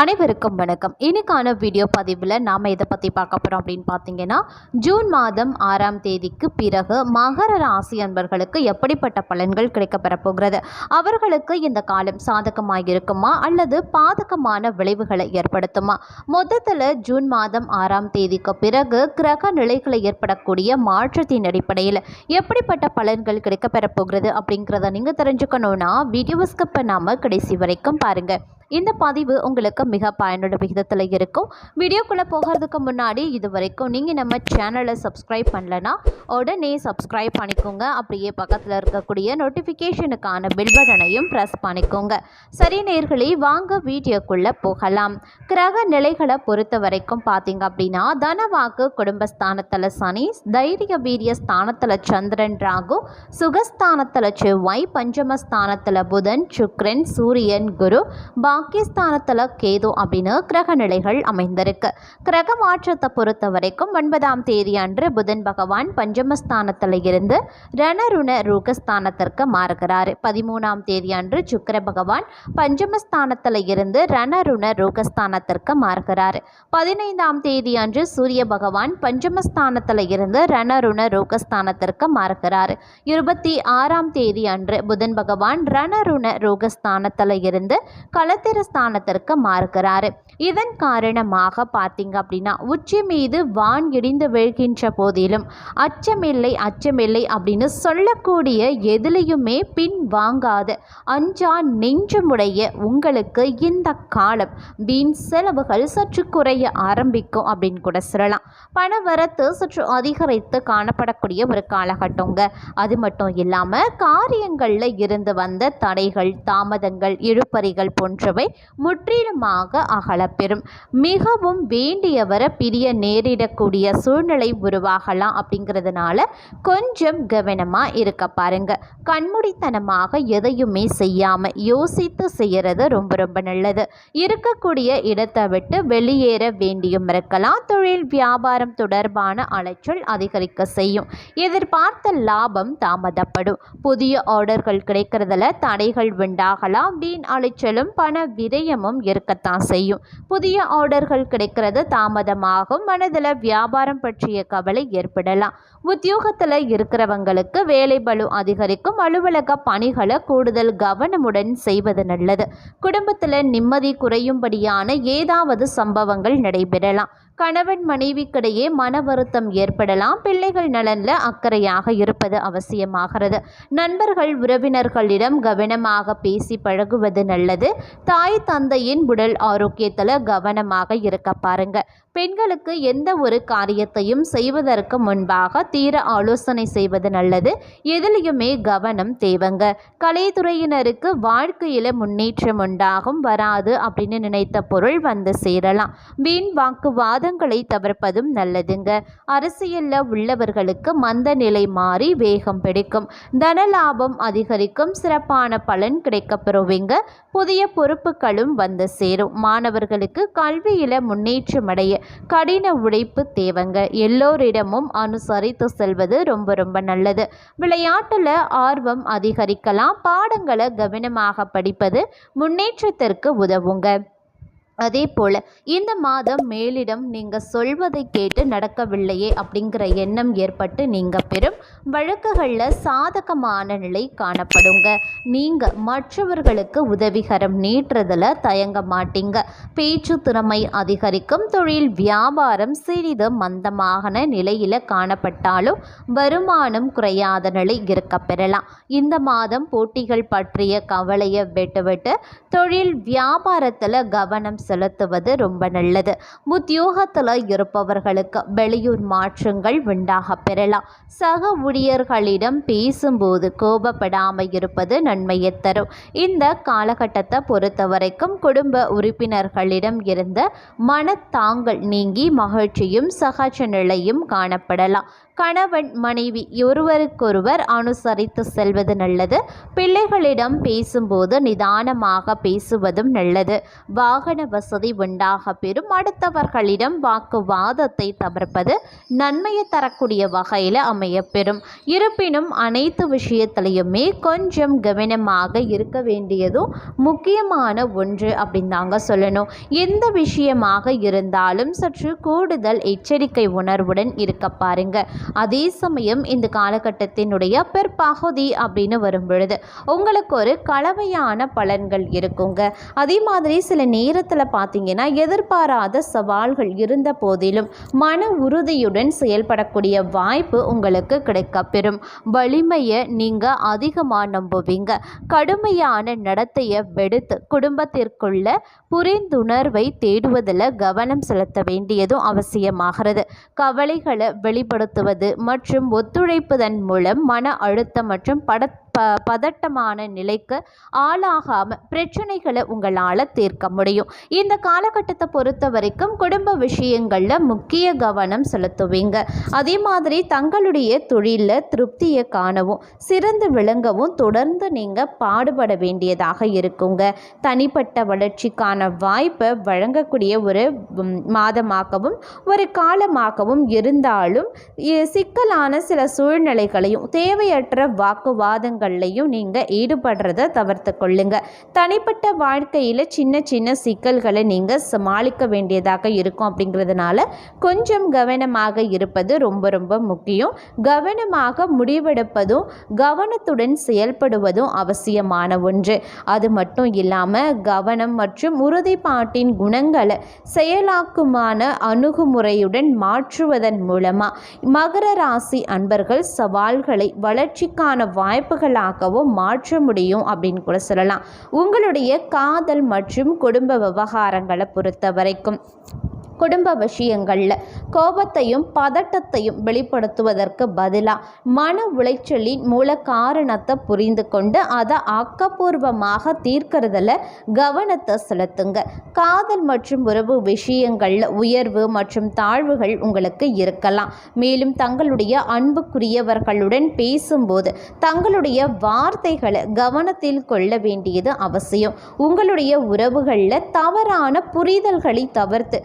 அனைவருக்கும் வணக்கம். இன்னைக்கான வீடியோ பதிவில் நாம் இதை பற்றி பார்க்க போகிறோம் அப்படின்னு பார்த்தீங்கன்னா ஜூன் மாதம் ஆறாம் தேதிக்கு பிறகு மகர ராசி அன்பர்களுக்கு எப்படிப்பட்ட பலன்கள் கிடைக்கப்பெறப் போகிறது? அவர்களுக்கு இந்த காலம் சாதகமாக இருக்குமா அல்லது பாதகமான விளைவுகளை ஏற்படுத்துமா? மொத்தத்தில் ஜூன் மாதம் ஆறாம் தேதிக்கு பிறகு கிரக நிலைகளை ஏற்படக்கூடிய மாற்றத்தின் அடிப்படையில் எப்படிப்பட்ட பலன்கள் கிடைக்கப்பெறப் போகிறது அப்படிங்கிறத நீங்கள் தெரிஞ்சுக்கணுன்னா வீடியோ ஸ்கிப் பண்ணாமல் கடைசி வரைக்கும் பாருங்கள் இந்த பதிவு உங்களுக்கு மிக பயனுள்ள விகிதத்தில் இருக்கும். வீடியோக்குள்ளே போகிறதுக்கு முன்னாடி இது வரைக்கும் நீங்கள் நம்ம சேனலை சப்ஸ்கிரைப் பண்ணலன்னா உடனே சப்ஸ்கிரைப் பண்ணிக்கோங்க. அப்படியே பக்கத்தில் இருக்கக்கூடிய நோட்டிஃபிகேஷனுக்கான பில் பட்டனையும் ப்ரெஸ் பண்ணிக்கோங்க. சரி நேர்களே வாங்க வீடியோக்குள்ளே போகலாம். கிரக நிலைகளை பொறுத்த வரைக்கும் பார்த்தீங்க அப்படின்னா தனவாக்கு குடும்பஸ்தானத்தில் சனி தைரிய வீரிய ஸ்தானத்தில் சந்திரன் ராகு சுகஸ்தானத்தில் செவ்வாய் பஞ்சமஸ்தானத்தில் புதன் சுக்ரன் சூரியன் குரு பாகிஸ்தானத்தில் கேது அப்படின்னு கிரக நிலைகள் அமைந்திருக்கு. கிரக மாற்றத்தை பொறுத்த வரைக்கும் ஒன்பதாம் தேதி அன்று புதன் பகவான் பஞ்சமஸ்தானத்தில் இருந்து ரணருண ரூகஸ்தானத்திற்கு மாறுகிறார். பதிமூணாம் தேதி அன்று சுக்கர பகவான் பஞ்சமஸ்தானத்தில் இருந்து ரணருண ரூகஸ்தானத்திற்கு மாறுகிறார். பதினைந்தாம் தேதி அன்று சூரிய பகவான் பஞ்சமஸ்தானத்தில் இருந்து ரணருண ரூகஸ்தானத்திற்கு மாறுகிறார். இருபத்தி ஆறாம் தேதி அன்று புதன் பகவான் ரணருண ரூகஸ்தானத்தில் இருந்து களத்தில் ஸ்தானத்திற்கு மாறுகிறாரு. இதன் காரணமாக பார்த்தீங்க அப்படின்னா உச்சி மீது வான் இடிந்து விழுகின்ற போதிலும் அச்சமில்லை அச்சமில்லை அப்படின்னு சொல்லக்கூடிய எதிலையுமே பின் வாங்காத. அஞ்சா நெஞ்சமுடைய உங்களுக்கு இந்த காலம் வீண் செலவுகள் சற்று குறைய ஆரம்பிக்கும் அப்படின்னு கூட சொல்லலாம். பண வரத்து சற்று அதிகரித்து காணப்படக்கூடிய ஒரு காலகட்டங்க. அது மட்டும் இல்லாமல் காரியங்களில் இருந்து வந்த தடைகள் தாமதங்கள் இழுப்பறிகள் போன்றவை முற்றிலுமாக அகலப்பெறும். மிகவும் வேண்டியவரை பிரிய நேரிடக்கூடிய சூழ்நிலை உருவாகலாம் அப்படிங்கிறதுனால கொஞ்சம் கவனமாக இருக்க பாருங்க. கண்மூடித்தனமாக எதையுமே செய்யாமல் யோசித்து செய்கிறது ரொம்ப ரொம்ப நல்லது. இருக்கக்கூடிய இடத்தை விட்டு வெளியேற வேண்டியும் இருக்கலாம். தொழில் வியாபாரம் தொடர்பான அலைச்சல் அதிகரிக்க செய்யும். எதிர்பார்த்த லாபம் தாமதப்படும். புதிய ஆர்டர்கள் கிடைக்கிறதுல தடைகள் உண்டாகலாம். வீண் அலைச்சலும் பண விரயமும் இருக்கத்தான் செய்யும். புதிய ஆர்டர்கள் கிடைக்கிறது தாமதமாகும். மனதில் வியாபாரம் பற்றிய கவலை ஏற்படலாம். உத்தியோகத்தில் இருக்கிறவங்களுக்கு வேலை பலு அதிகரிக்கும் அலுவலக பணிகளை கூடுதல் கவனமுடன் செய்வது நல்லது. குடும்பத்தில் நிம்மதி குறையும்படியான ஏதாவது சம்பவங்கள் நடைபெறலாம். கணவன் மனைவிக்கிடையே மன வருத்தம் ஏற்படலாம். பிள்ளைகள் நலனில் அக்கறையாக இருப்பது அவசியமாகிறது. நண்பர்கள் உறவினர்களிடம் கவனமாக பேசி பழகுவது நல்லது. தாய் தந்தையின் உடல் ஆரோக்கியத்தில் கவனமாக இருக்க பாருங்க. பெண்களுக்கு எந்த ஒரு காரியத்தையும் செய்வதற்கு முன்பாக தீர ஆலோசனை செய்வது நல்லது. எதிலையுமே கவனம் தேவைங்க. கலைத்துறையினருக்கு வாழ்க்கையில் முன்னேற்றம் உண்டாகும் வராது அப்படின்னு நினைத்த பொருள் வந்து சேரலாம். வீண் வாக்குவாதங்களை தவிர்ப்பதும் நல்லதுங்க. அரசியலில் உள்ளவர்களுக்கு மந்த நிலை மாறி வேகம் பிடிக்கும். தனலாபம் அதிகரிக்கும் சிறப்பான பலன் கிடைக்கப்பெறுவீங்க புதிய பொறுப்புகளும் வந்து சேரும். மாணவர்களுக்கு கல்வியில் முன்னேற்றம் அடைய கடின உழைப்பு தேவைங்க. எல்லோரிடமும் அனுசரித்து செல்வது ரொம்ப ரொம்ப நல்லது. விளையாட்டில் ஆர்வம் அதிகரிக்கலாம். பாடங்களை கவனமாக படிப்பது முன்னேற்றத்திற்கு உதவுங்க. அதே போல் இந்த மாதம் மேலிடம் நீங்கள் சொல்வதை கேட்டு நடக்கவில்லையே அப்படிங்கிற எண்ணம் ஏற்பட்டு நீங்கள் பெறும் வழக்குகளில் சாதகமான நிலை காணப்படுங்க. நீங்கள் மற்றவர்களுக்கு உதவிகரம் நீட்டுறதில் தயங்க மாட்டீங்க. பேச்சு திறமை அதிகரிக்கும் தொழில் வியாபாரம் சிறிது மந்தமான நிலையில் காணப்பட்டாலும் வருமானம் குறையாத நிலை இருக்க பெறலாம். இந்த மாதம் போட்டிகள் பற்றிய கவலையை விட்டுவிட்டு தொழில் வியாபாரத்தில் கவனம் செலுத்துவது ரொம்ப நல்லது. உத்தியோகத்தில் இருப்பவர்களுக்கு வெளியூர் மாற்றங்கள் உண்டாக பெறலாம். சக ஊழியர்களிடம் பேசும்போது கோபப்படாமல் இருப்பது நன்மையை தரும். இந்த காலகட்டத்தை பொறுத்த வரைக்கும் குடும்ப உறுப்பினர்களிடம் இருந்த மனத்தாங்கள் நீங்கி மகிழ்ச்சியும் சகஜ நிலையும் காணப்படலாம். கணவன் மனைவி ஒருவருக்கொருவர் அனுசரித்து செல்வது நல்லது. பிள்ளைகளிடம் பேசும்போது நிதானமாக பேசுவதும் நல்லது. வாகன வசதி உண்டாக பெறும். அடுத்தவர்களிடம் வாக்குவாதத்தை தவிர்ப்பது நன்மையை தரக்கூடிய வகையில் அமையப்பெறும். இருப்பினும் அனைத்து விஷயத்திலையுமே கொஞ்சம் கவனமாக இருக்க வேண்டியதும் முக்கியமான ஒன்று அப்படின்னு தாங்க சொல்லணும். எந்த விஷயமாக இருந்தாலும் சற்று கூடுதல் எச்சரிக்கை உணர்வுடன் இருக்க பாருங்க. அதே சமயம் இந்த காலகட்டத்தினுடைய பிற்பகுதி அப்படின்னு வரும் பொழுது உங்களுக்கு ஒரு கலவையான பலன்கள் இருக்குங்க. அதே மாதிரி சில நேரத்தில் பார்த்தீங்கன்னா எதிர்பாராத சவால்கள் இருந்த போதிலும் மன உறுதியுடன் செயல்படக்கூடிய வாய்ப்பு உங்களுக்கு கிடைக்கப்பெறும். வலிமையை நீங்கள் அதிகமாக நம்புவீங்க. கடுமையான நடத்தையை வெடுத்து குடும்பத்திற்குள்ள புரிந்துணர்வை தேடுவதில் கவனம் செலுத்த வேண்டியதும் அவசியமாகிறது. கவலைகளை வெளிப்படுத்துவது மற்றும் ஒத்துழைப்பதன் மூலம் மன அழுத்தம் மற்றும் பட ப பதட்டமான நிலைக்கு ஆளாகாமல் பிரச்சனைகளை உங்களால் தீர்க்க முடியும். இந்த காலகட்டத்தை பொறுத்த வரைக்கும் குடும்ப விஷயங்களில் முக்கிய கவனம் செலுத்துவீங்க. அதே மாதிரி தங்களுடைய தொழிலில் திருப்தியை காணவும் சிறந்து விளங்கவும் தொடர்ந்து நீங்கள் பாடுபட வேண்டியதாக இருக்குங்க. தனிப்பட்ட வளர்ச்சிக்கான வாய்ப்பை வழங்கக்கூடிய ஒரு மாதமாகவும் ஒரு காலமாகவும் இருந்தாலும் சிக்கலான சில சூழ்நிலைகளையும் தேவையற்ற வாக்குவாதங்கள் வாக்குவாதங்கள்லையும் நீங்கள் ஈடுபடுறத தவிர்த்து கொள்ளுங்க. தனிப்பட்ட வாழ்க்கையில் சின்ன சின்ன சிக்கல்களை நீங்கள் சமாளிக்க வேண்டியதாக இருக்கும் அப்படிங்கிறதுனால கொஞ்சம் கவனமாக இருப்பது ரொம்ப ரொம்ப முக்கியம். கவனமாக முடிவெடுப்பதும் கவனத்துடன் செயல்படுவதும் அவசியமான ஒன்று. அது மட்டும் இல்லாமல் கவனம் மற்றும் உறுதிப்பாட்டின் குணங்களை செயலாக்குமான அணுகுமுறையுடன் மாற்றுவதன் மூலமாக மகர ராசி அன்பர்கள் சவால்களை வளர்ச்சிக்கான வாய்ப்புகளாகவும் மாற்ற முடியும் அப்படின்னு கூட சொல்லலாம். உங்களுடைய காதல் மற்றும் குடும்ப விவகாரங்களை பொறுத்த வரைக்கும் குடும்ப விஷயங்களில் கோபத்தையும் பதட்டத்தையும் வெளிப்படுத்துவதற்கு பதிலாக மன உளைச்சலின் மூல காரணத்தை புரிந்து கொண்டு அதை ஆக்கப்பூர்வமாக தீர்க்கறதுல கவனத்தை செலுத்துங்க. காதல் மற்றும் உறவு விஷயங்களில் உயர்வு மற்றும் தாழ்வுகள் உங்களுக்கு இருக்கலாம். மேலும் தங்களுடைய அன்புக்குரியவர்களுடன் பேசும்போது தங்களுடைய வார்த்தைகளை கவனத்தில் கொள்ள வேண்டியது அவசியம். உங்களுடைய உறவுகளில் தவறான புரிதல்களை தவிர்த்து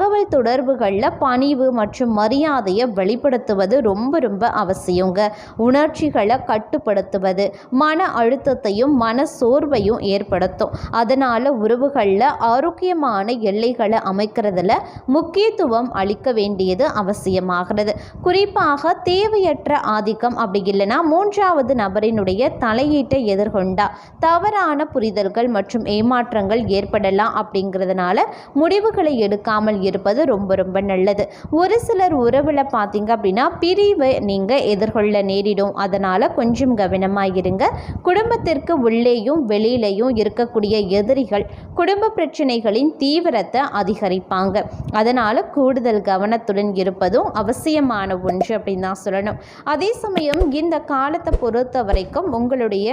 தகவல் தொடர்புகளில் பணிவு மற்றும் மரியாதையை வெளிப்படுத்துவது ரொம்ப ரொம்ப அவசியங்க. உணர்ச்சிகளை கட்டுப்படுத்துவது மன அழுத்தத்தையும் மன சோர்வையும் ஏற்படுத்தும். அதனால் உறவுகளில் ஆரோக்கியமான எல்லைகளை அமைக்கிறதுல முக்கியத்துவம் அளிக்க வேண்டியது அவசியமாகிறது. குறிப்பாக தேவையற்ற ஆதிக்கம் அப்படி இல்லைன்னா மூன்றாவது நபரினுடைய தலையீட்டை எதிர்கொண்டா தவறான புரிதல்கள் மற்றும் ஏமாற்றங்கள் ஏற்படலாம் அப்படிங்கிறதுனால முடிவுகளை எடுக்காமல் இருப்பது ரொம்ப ரொம்ப நல்லது. ஒரு சிலர் உறவில் பார்த்தீங்க அப்படின்னா பிரிவை நீங்கள் எதிர்கொள்ள நேரிடும். அதனால் கொஞ்சம் கவனமாக இருங்க. குடும்பத்திற்கு உள்ளேயும் வெளியிலையும் இருக்கக்கூடிய எதிரிகள் குடும்ப பிரச்சனைகளின் தீவிரத்தை அதிகரிப்பாங்க. அதனால் கூடுதல் கவனத்துடன் இருப்பதும் அவசியமான ஒன்று அப்படின்னு தான் சொல்லணும். அதே சமயம் இந்த காலத்தை பொறுத்த வரைக்கும் உங்களுடைய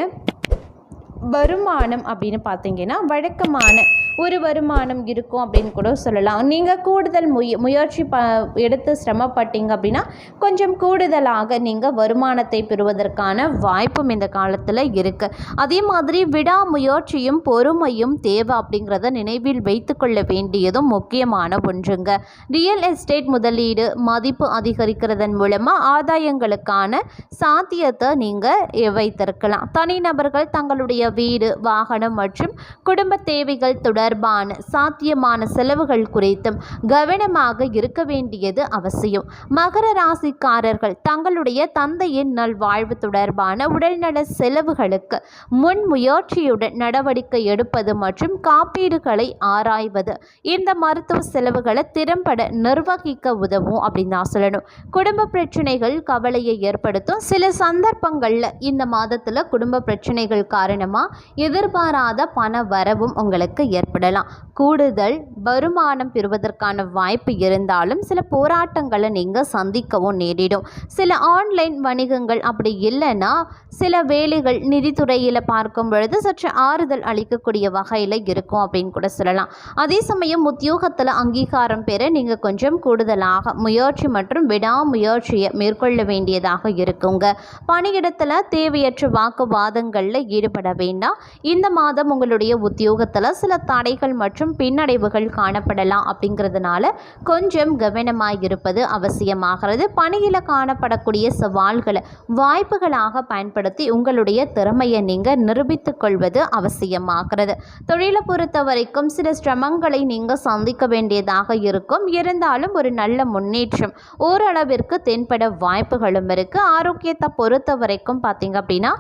வருமானம் அப்படின்னு பார்த்தீங்கன்னா வழக்கமான ஒரு வருமானம் இருக்கும் அப்படின்னு கூட சொல்லலாம். நீங்கள் கூடுதல் முய முயற்சி ப எடுத்து சிரமப்பட்டீங்க அப்படின்னா கொஞ்சம் கூடுதலாக நீங்கள் வருமானத்தை பெறுவதற்கான வாய்ப்பும் இந்த காலத்தில் இருக்குது அதே மாதிரி விடாமுயற்சியும் பொறுமையும் தேவை அப்படிங்கிறத நினைவில் வைத்துக்கொள்ள வேண்டியதும் முக்கியமான ஒன்றுங்க. ரியல் எஸ்டேட் முதலீடு மதிப்பு அதிகரிக்கிறதன் மூலமாக ஆதாயங்களுக்கான சாத்தியத்தை நீங்கள் வைத்திருக்கலாம். தனிநபர்கள் தங்களுடைய வீடு வாகனம் மற்றும் குடும்ப தேவைகள் தொடர் தொடர்பான சாத்தியமான செலவுகள் குறித்தும் கவனமாக இருக்க வேண்டியது அவசியம். மகர ராசிக்காரர்கள் தங்களுடைய தந்தையின் நல்வாழ்வு தொடர்பான உடல்நல செலவுகளுக்கு முன் முயற்சியுடன் நடவடிக்கை எடுப்பது மற்றும் காப்பீடுகளை ஆராய்வது. இந்த மருத்துவ செலவுகளை திறம்பட நிர்வகிக்க உதவும் அப்படின்னு நான் சொல்லணும். குடும்ப பிரச்சனைகள் கவலையை ஏற்படுத்தும். சில சந்தர்ப்பங்களில் இந்த மாதத்தில் குடும்ப பிரச்சனைகள் காரணமாக எதிர்பாராத பண வரவும் உங்களுக்கு ஏற்படும். ஏற்படலாம் கூடுதல் வருமானம் பெறுவதற்கான வாய்ப்பு இருந்தாலும் சில போராட்டங்களை நீங்கள் சந்திக்கவும் நேரிடும். சில ஆன்லைன் வணிகங்கள் அப்படி இல்லைன்னா சில வேலைகள் நிதித்துறையில் பார்க்கும் பொழுது சற்று ஆறுதல் அளிக்கக்கூடிய வகையில் இருக்கும் அப்படின்னு கூட சொல்லலாம். அதே சமயம் உத்தியோகத்தில் அங்கீகாரம் பெற நீங்கள் கொஞ்சம் கூடுதலாக முயற்சி மற்றும் விடாமுயற்சியை மேற்கொள்ள வேண்டியதாக இருக்குங்க. பணியிடத்தில் தேவையற்ற வாக்குவாதங்களில் ஈடுபட வேண்டாம். இந்த மாதம் உங்களுடைய உத்தியோகத்தில் சில தடைகள் மற்றும் பின்னடைவுகள் காணப்படலாம் அப்படிங்கிறதுனால கொஞ்சம் கவனமாக இருப்பது அவசியமாகிறது. பணியில் காணப்படக்கூடிய சவால்களை வாய்ப்புகளாக பயன்படுத்தி உங்களுடைய திறமையை நீங்கள் நிரூபித்துக் கொள்வது அவசியமாகிறது. தொழிலை பொறுத்த வரைக்கும் சில சிரமங்களை நீங்கள் சந்திக்க வேண்டியதாக இருக்கும். இருந்தாலும் ஒரு நல்ல முன்னேற்றம் ஓரளவிற்கு தென்பட வாய்ப்புகளும் இருக்குது ஆரோக்கியத்தை பொறுத்த வரைக்கும் பார்த்தீங்க அப்படின்னா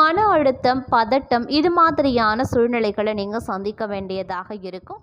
மன அழுத்தம் பதட்டம் இது மாதிரியான சூழ்நிலைகளை நீங்கள் சந்திக்க வேண்டியதாக இருக்கும்